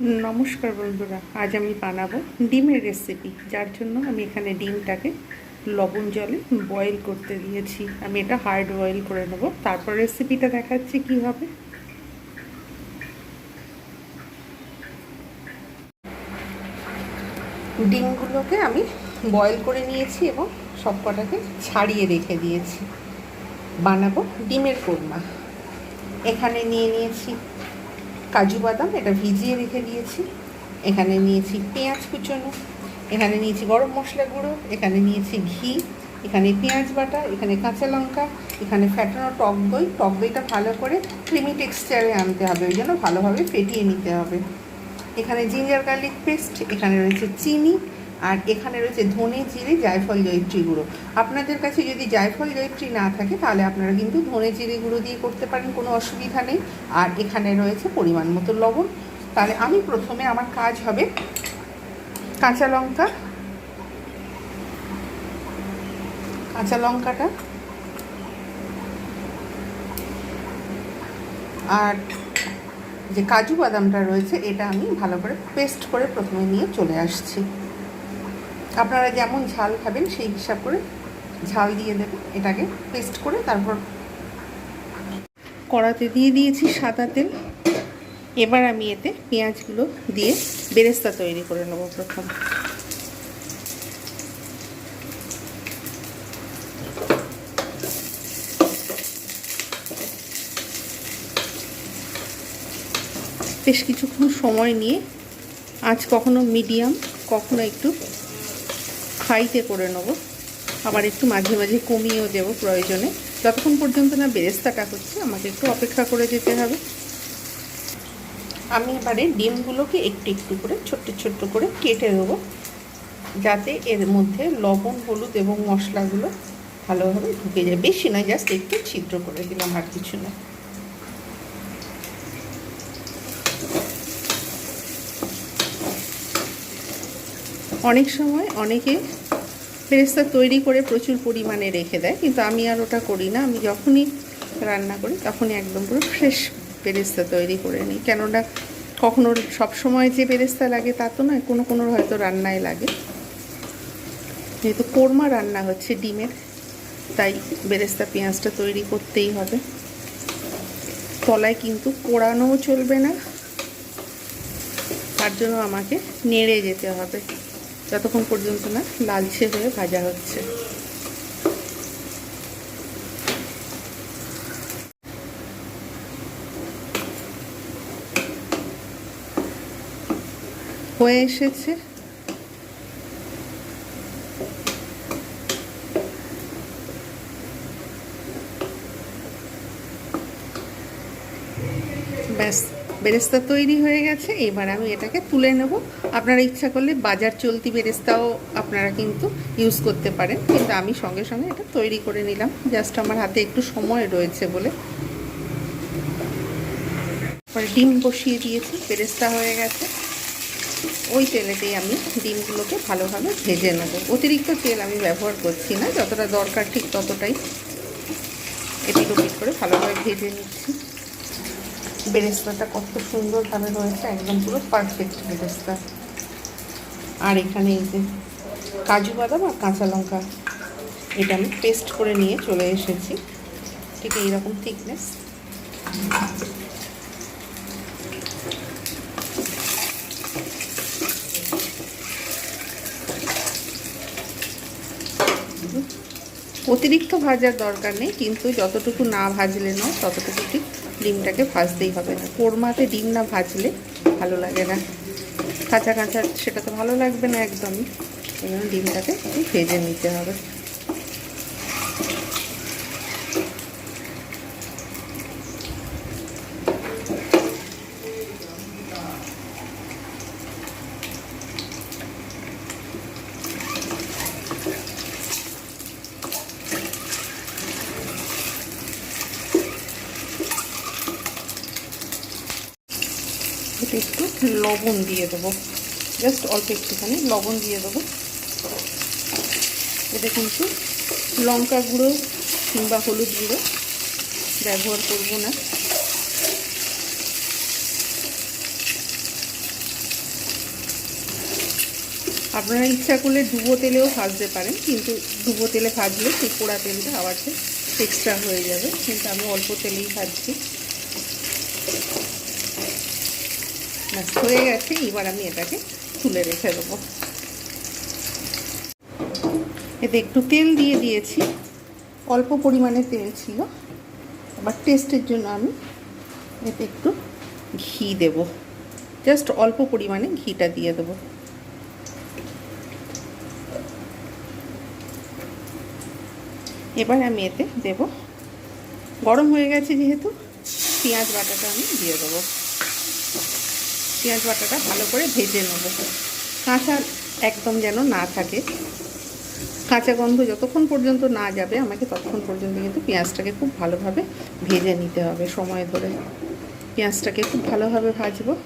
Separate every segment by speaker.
Speaker 1: নমস্কার বন্ধুরা, আজ আমি বানাবো ডিমের রেসিপি যার জন্য আমি এখানে ডিমটাকে লবণ জলে বয়েল করতে দিয়েছি। আমি এটা হার্ড বয়েল করে নেব। তারপর রেসিপিটা দেখাচ্ছি কি হবে ডিমগুলোকে আমি বয়েল করে নিয়েছি এবং সব কটাকে ছাড়িয়ে রেখে দিয়েছি। বানাবো ডিমের কোরমা। এখানে নিয়ে নিয়েছি কাজু বাদাম, এটা ভিজিয়ে রেখে দিয়েছি। এখানে নিয়েছি পেঁয়াজ কুচনো, এখানে নিয়েছি গরম মশলা গুঁড়ো, এখানে নিয়েছি ঘি, এখানে পেঁয়াজ বাটা, এখানে কাঁচা লঙ্কা, এখানে ফ্যাটানো টক দই। টক দইটা ভালো করে ক্রিমি টেক্সচারে আনতে হবে, ওই জন্য ভালোভাবে ফেটিয়ে নিতে হবে। এখানে জিঞ্জার গার্লিক পেস্ট এখানে রয়েছে চিনি আর এখানে রয়েছে ধনে, জিরে, জায়ফল, জয়িত্রী গুঁড়ো। আপনাদের কাছে যদি জায়ফল, জয়িত্রী না থাকে, তাহলে আপনারা কিন্তু ধনে, জিরে গুঁড়ো দিয়ে করতে পারেন, কোনো অসুবিধা নেই। আর এখানে রয়েছে পরিমাণ মতো লবণ। তাহলে আমি প্রথমে আমার কাজ হবে কাঁচা লঙ্কা। কাঁচা লঙ্কাটা। আর যে কাজু বাদামটা রয়েছে, এটা আমি ভালো করে পেস্ট করে প্রথমে নিয়ে চলে আসছি। আপনারা যেমন ঝাল খাবেন, সেই হিসাব করে ঝাল দিয়ে দেবেন, এটাকে পেস্ট করে তারপর কড়াতে দিয়ে দিয়েছি সাদা তেল। এবার আমি এতে পেঁয়াজগুলো দিয়ে বেরেস্তা তৈরি করে নেব প্রথম। বেশ কিছুক্ষণ সময় নিয়ে, আজ কখনো মিডিয়াম, কখনো একটু হাইতে করে নেব। আবার একটু মাঝে মাঝে কমিয়েও দেবো প্রয়োজনে। যতক্ষণ পর্যন্ত না বেরেস্তাটা হচ্ছে, আমাকে একটু অপেক্ষা করে যেতে হবে। আমি এবারে ডিমগুলোকে একটু একটু করে ছোট্ট ছোট্ট করে কেটে দেবো যাতে এর মধ্যে লবণ, হলুদ এবং মশলাগুলো ভালোভাবে ঢুকে যায়। বেশি নয়, জাস্ট একটু ছিদ্র করে দিলাম আর কিছু না। অনেক সময় অনেকে ফেরেস্তা তৈরি করে প্রচুর পরিমাণে রেখে দেয়, কিন্তু আমি আর ওটা করি না। আমি যখনই রান্না করি, তখনই একদম পুরো ফ্রেশ বেরেস্তা তৈরি করে নিই। কেননা কখনো সব সময় যে বেরেস্তা লাগে তা তো নয়, কোনো কোনো হয়তো রান্নায় লাগে। যেহেতু কোরমা রান্না হচ্ছে ডিমের, তাই বেরেস্তা পেঁয়াজটা তৈরি করতেই হবে। তলায় কিন্তু পোড়ানোও চলবে না। তার জন্য আমাকে নেড়ে যেতে হবে। যতক্ষণ পর্যন্ত না লালচে হয়ে ভাজা হচ্ছে। হয়ে এসেছে। ব্যাস। বেরেস্তা তৈরি হয়ে গেছে, এবার আমি এটাকে তুলে নেব। আপনারা ইচ্ছা করলে বাজার চলতি বেরেস্তাও আপনারা কিন্তু ইউজ করতে পারেন। কিন্তু আমি সঙ্গে সঙ্গে এটা তৈরি করে নিলাম। জাস্ট আমার হাতে একটু সময় রয়েছে বলে। ডিম বসিয়ে দিয়েছি, বেরেস্তা হয়ে গেছে। ওই তেলেতেই আমি ডিমগুলোকে ভালোভাবে ভেজে নেব। অতিরিক্ত তেল আমি ব্যবহার করছি না, যতটা দরকার ঠিক ততটাই। এদিক ওদিক করে ভালোভাবে ভেজে নিচ্ছি। বেরেস্তাটা কত সুন্দরভাবে রয়েছে একদম পুরো পারফেক্ট বেরেস্তা। আর এখানে এই যে কাজু বাদাম আর কাঁচা লঙ্কা, এটা আমি পেস্ট করে নিয়ে চলে এসেছি। ঠিক এইরকম থিকনেস অতিরিক্ত ভাজার দরকার নেই, কিন্তু যতটুকু না ভাজলে নয়, ততটুকু ঠিক ডিমটাকে ভাজতেই হবে। না কোরমাতে ডিম না ভাজলে ভালো লাগে না। কাঁচা কাঁচা, সেটা তো ভালো লাগবে না একদমই। এই জন্য ডিমটাকে ভেজে নিতে হবে। এটা একটু লবণ দিয়ে দেবো। জাস্ট অল্প একটুখানি লবণ দিয়ে দেবো। এটা কিন্তু লঙ্কা গুঁড়ো কিংবা হলুদ গুঁড়ো ব্যবহার করব না। আপনারা ইচ্ছা করলে ডুবো তেলেও ভাজতে পারেন, কিন্তু ডুবো তেলে ভাজলে সেই পোড়া তেলটা আবার এক্সট্রা হয়ে যাবে। কিন্তু আমি অল্প তেলেই ভাজছি। ব্যাস হয়ে গেছে এবার আমি এটাকে তুলে রেখে দেবো। এতে একটু তেল দিয়ে দিয়েছি। অল্প পরিমাণে তেল ছিল। আবার টেস্টের জন্য আমি এতে একটু ঘি দেব। জাস্ট অল্প পরিমাণে ঘিটা দিয়ে দেবো। এবার আমি এতে দেব। গরম হয়ে গেছে যেহেতু, পেঁয়াজ বাটাটা আমি দিয়ে দেবো। পেঁয়াজ বাটাটা ভালো করে ভেজে নেব। কাঁচা একদম যেন না থাকে। কাঁচা গন্ধ যতক্ষণ পর্যন্ত না যাবে, আমাকে ততক্ষণ পর্যন্ত কিন্তু পেঁয়াজটাকে খুব ভালোভাবে ভেজে নিতে হবে। সময় ধরে পেঁয়াজটাকে খুব ভালোভাবে ভাজবো।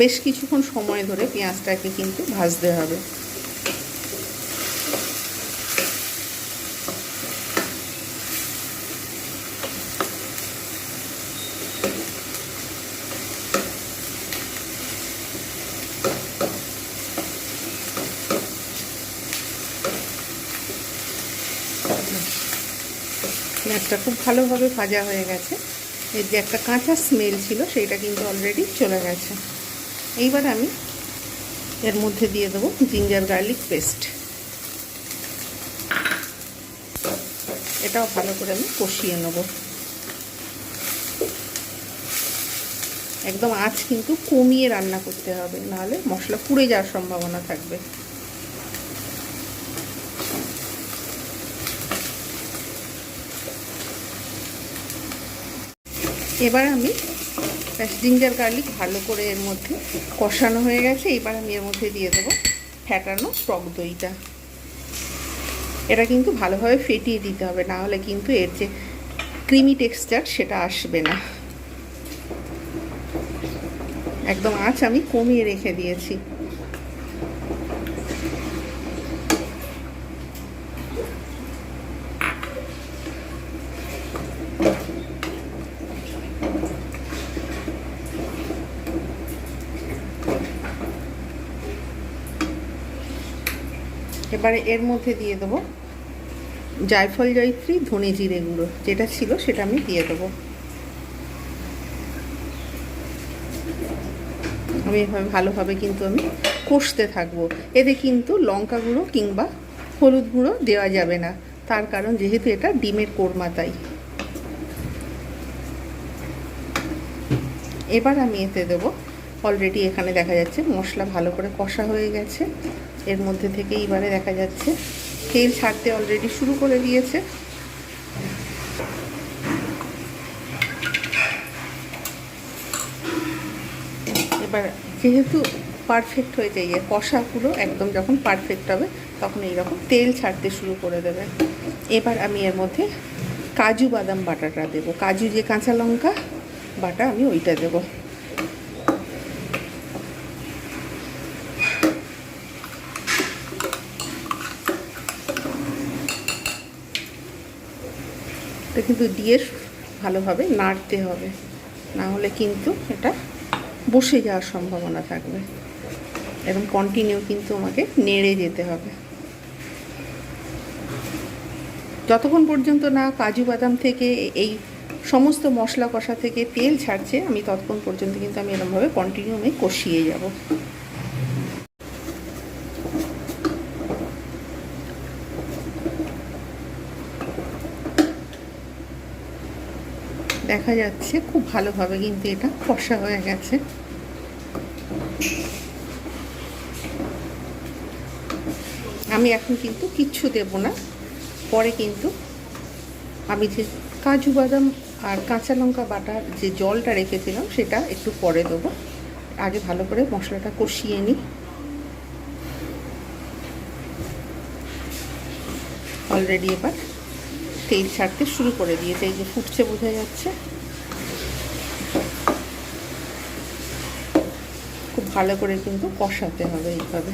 Speaker 1: বেশ কিছুক্ষণ সময় ধরে পেঁয়াজটাকে কিন্তু ভাজতে হবে। পেঁয়াজটা খুব ভালোভাবে ভাজা হয়ে গেছে। এর যে একটা কাঁচা স্মেল ছিল সেইটা কিন্তু অলরেডি চলে গেছে। এইবার আমি এর মধ্যে দিয়ে দেবো জিঞ্জার গার্লিক পেস্ট এটাও ভালো করে আমি কষিয়ে নেব। একদম আঁচ কিন্তু কমিয়ে রান্না করতে হবে, নাহলে মশলা পুড়ে যাওয়ার সম্ভাবনা থাকবে। এবার আমি জিঞ্জার গার্লিক ভালো করে এর মধ্যে কষানো হয়ে গেছে। এবার আমি এর মধ্যে দিয়ে দেবো ফ্যাটানো টক দইটা। এটা কিন্তু ভালোভাবে ফেটিয়ে দিতে হবে, না হলে কিন্তু এর যে ক্রিমি টেক্সচার সেটা আসবে না। একদম আঁচ আমি কমিয়ে রেখে দিয়েছি। এবারে এর মধ্যে দিয়ে দেবো জায়ফল জয়ত্রী, ধনে জিরে গুঁড়ো। যেটা ছিল সেটা আমি দিয়ে দেবো। আমি এভাবে ভালোভাবে কিন্তু আমি কষতে থাকব। এতে কিন্তু লঙ্কা গুঁড়ো কিংবা হলুদ গুঁড়ো দেওয়া যাবে না। তার কারণ যেহেতু এটা ডিমের কোরমা তাই। এবার আমি এতে দেবো। অলরেডি এখানে দেখা যাচ্ছে মশলা ভালো করে কষা হয়ে গেছে। এর মধ্যে থেকে এবারে দেখা যাচ্ছে। তেল ছাড়তে অলরেডি শুরু করে দিয়েছে। এবার যেহেতু পারফেক্ট হয়ে যায় কষাগুলো একদম যখন পারফেক্ট হবে, তখন এইরকম তেল ছাড়তে শুরু করে দেবে। এবার আমি এর মধ্যে কাজু বাদাম বাটাটা দেবো। কাজু যে কাঁচা লঙ্কা বাটা আমি ওইটা দেবো। এটা কিন্তু দিয়ে ভালোভাবে নাড়তে হবে। না হলে কিন্তু এটা বসে যাওয়ার সম্ভাবনা থাকবে। এরকম কন্টিনিউ কিন্তু আমাকে নেড়ে যেতে হবে। যতক্ষণ পর্যন্ত না কাজু বাদাম থেকে এই সমস্ত মশলা কষা থেকে তেল ছাড়ছে, আমি ততক্ষণ পর্যন্ত কিন্তু আমি এরকমভাবে কন্টিনিউ আমি কষিয়ে যাব। দেখা যাচ্ছে, খুব ভালোভাবে কিন্তু এটা কষা হয়ে গেছে। আমি এখন কিন্তু কিচ্ছু দেব না। পরে কিন্তু আমি যে কাজু বাদাম আর কাঁচা লঙ্কা বাটার যে জলটা রেখেছিলাম, সেটা একটু পরে দেবো। আগে ভালো করে মশলাটা কষিয়ে নিই। অলরেডি এবার তেল ছাড়তে শুরু করে দিয়েছে, এই যে ফুটছে, বোঝা যাচ্ছে। খুব ভালো করে কিন্তু কষাতে হবে এইভাবে।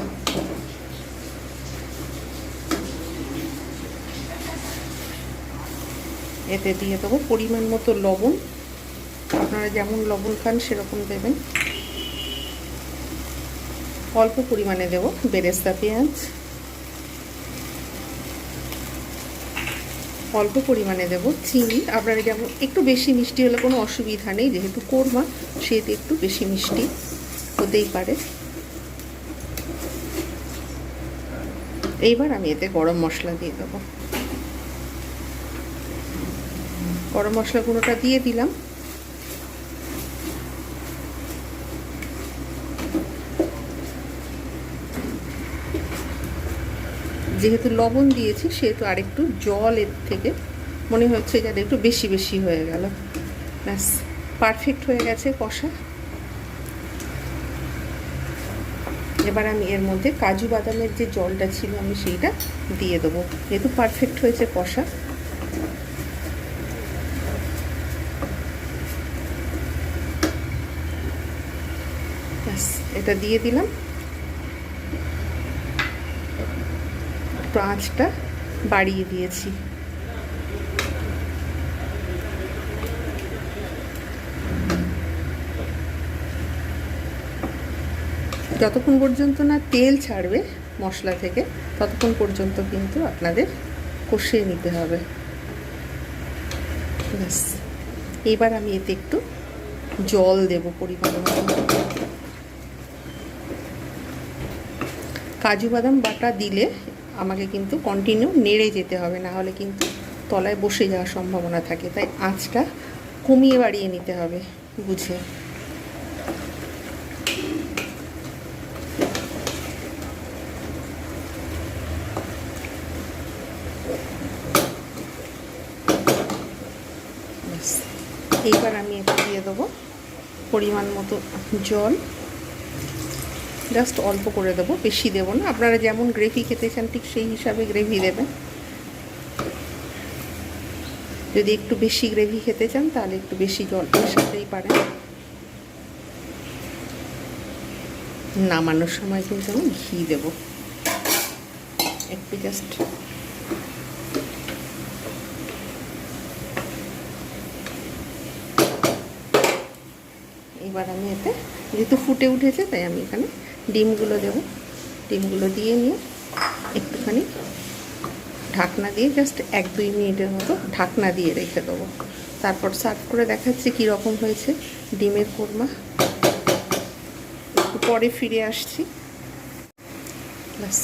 Speaker 1: এতে দিয়ে দেবো পরিমাণ মতো লবণ। আপনারা যেমন লবণ খান, সেরকম দেবেন। অল্প পরিমাণে দেবো বেরেস্তা পেঁয়াজ। অল্প পরিমাণে দেব, চিনি। আপনারা যেমন একটু বেশি মিষ্টি হলে কোনো অসুবিধা নেই, যেহেতু কোরমা, সেহেতু একটু বেশি মিষ্টি হতেই পারে। এইবার আমি এতে গরম মশলা দিয়ে দেবো। গরম মশলা গুঁড়োটা দিয়ে দিলাম। যেহেতু লবণ দিয়েছি, সেহেতু আরেকটু জল এর থেকে। মনে হচ্ছে যেন একটু বেশি বেশি হয়ে গেল। ব্যাস পারফেক্ট হয়ে গেছে কষা। এবার আমি এর মধ্যে কাজু বাদামের যে জলটা ছিল, আমি সেইটা দিয়ে দেবো। যেহেতু পারফেক্ট হয়েছে কষা। ব্যাস, এটা দিয়ে দিলাম। একটু আঁচটা বাড়িয়ে দিয়েছি। যতক্ষণ পর্যন্ত না তেল ছাড়বে মশলা থেকে, ততক্ষণ পর্যন্ত কিন্তু আপনাদের কষিয়ে নিতে হবে। ব্যাস। এবার আমি এতে একটু জল দেব পরিমাণ কাজু বাদাম বাটা দিলে আমাকে কিন্তু কন্টিনিউ নেড়ে যেতে হবে, না হলে কিন্তু তলায় বসে যাওয়ার সম্ভাবনা থাকে। তাই আঁচটা কমিয়ে বাড়িয়ে নিতে হবে বুঝে। এইবার আমি এটা দিয়ে দেবো পরিমাণ মতো জল। জাস্ট অল্প করে দেবো, বেশি দেবো না। আপনারা যেমন গ্রেভি খেতে চান, ঠিক সেই হিসাবে গ্রেভি দেবেন। যদি একটু বেশি গ্রেভি খেতে চান, তাহলে একটু বেশি জল মেশাতেই পারেন। নামানোর সময় কিন্তু আমি ঘি দেব। একটু জাস্ট এবার আমি এতে, যেহেতু ফুটে উঠেছে, তাই আমি এখানে ডিমগুলো দেব। ডিমগুলো দিয়ে নিয়ে একটুখানি ঢাকনা দিয়ে জাস্ট এক দুই মিনিটের মতো ঢাকনা দিয়ে রেখে দেবো। তারপর সার্ভ করে দেখাচ্ছি কী রকম হয়েছে ডিমের কোরমা। পরে ফিরে আসছি। ব্যাস,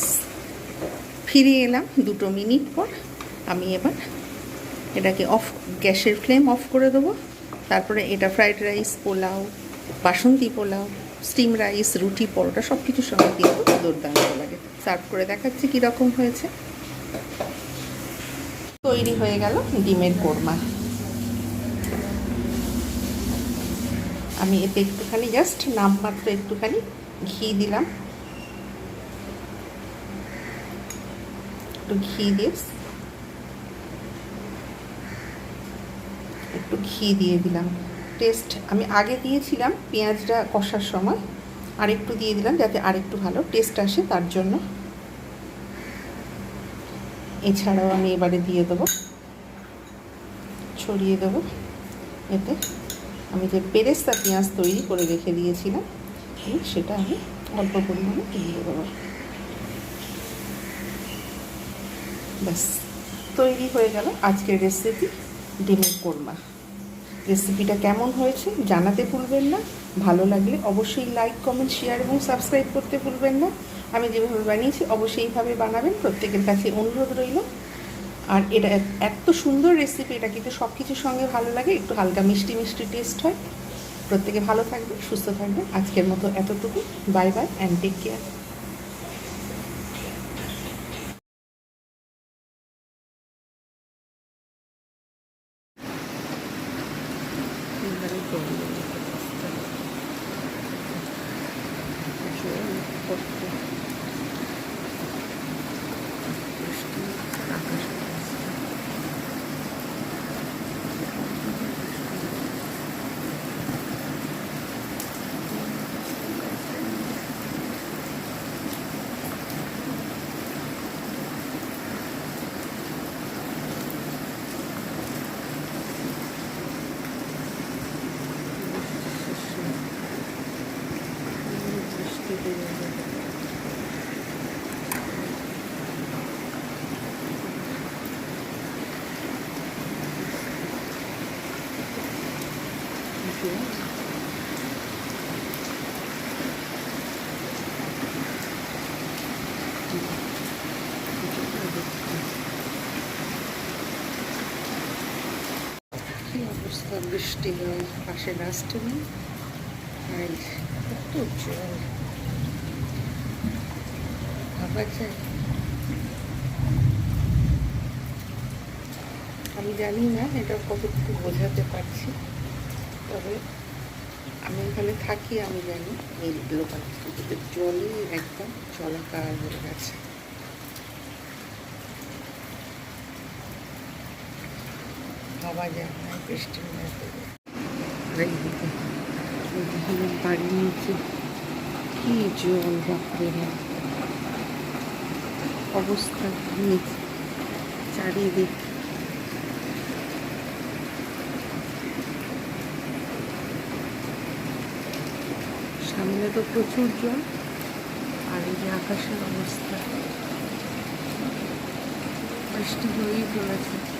Speaker 1: ফিরে এলাম দুটো মিনিট পর। আমি এবার এটাকে অফ গ্যাসের ফ্লেম অফ করে দেবো। তারপরে এটা ফ্রাইড রাইস পোলাও, বাসন্তী পোলাও স্টিম রাইস রুটি, পরোটা সব কিছুর সঙ্গে কিন্তু দুর্দান্ত লাগে। সার্ভ করে দেখাচ্ছি কীরকম হয়েছে। তৈরি হয়ে গেল ডিমের কোরমা। আমি এতে একটুখানি জাস্ট নামমাত্র একটুখানি ঘি দিলাম। একটু ঘি দিয়ে একটু ঘি দিয়ে দিলাম। টেস্ট আমি আগে দিয়েছিলাম পেঁয়াজটা কষার সময়, আরেকটু দিয়ে দিলাম যাতে আরেকটু ভালো টেস্ট আসে তার জন্য। এছাড়াও আমি এবারে দিয়ে দেবো, ছড়িয়ে দেবো। এতে আমি যে পেরেস্তা পেঁয়াজ তৈরি করে রেখে দিয়েছিলাম সেটা আমি অল্প পরিমাণে দিয়ে দেবো। ব্যাস, তৈরি হয়ে গেল আজকের রেসিপি ডিমের কোরমা। রেসিপিটা কেমন হয়েছে জানাতে ভুলবেন না। ভালো লাগলে অবশ্যই লাইক কমেন্ট শেয়ার এবং সাবস্ক্রাইব করতে ভুলবেন না। আমি যেভাবে বানিয়েছি অবশ্যই এইভাবে বানাবেন, প্রত্যেকের কাছে অনুরোধ রইল। আর এটা এত সুন্দর রেসিপি এটা কিন্তু সব কিছুর সঙ্গে ভালো লাগে, একটু হালকা মিষ্টি মিষ্টি টেস্ট হয়। প্রত্যেকে ভালো থাকবে, সুস্থ থাকবে। আজকের মতো এতটুকু। Bye bye and take care Thank you. অবস্থা? বৃষ্টি হয়, পাশে নেই আর কত জল। ভাবা যায় আমি জানি না এটা কতটুকু বোঝাতে পারছি। তবে আমি এখানে থাকি, আমি জানি। এই লোকালিটিতে জলই একদম চলাকার হয়ে গেছে। ভাবা যায়। কি জল বাপরে অবস্থা চারিদিক সামনে তো প্রচুর জল আর এই যে আকাশের অবস্থা বৃষ্টি হয়েই চলেছে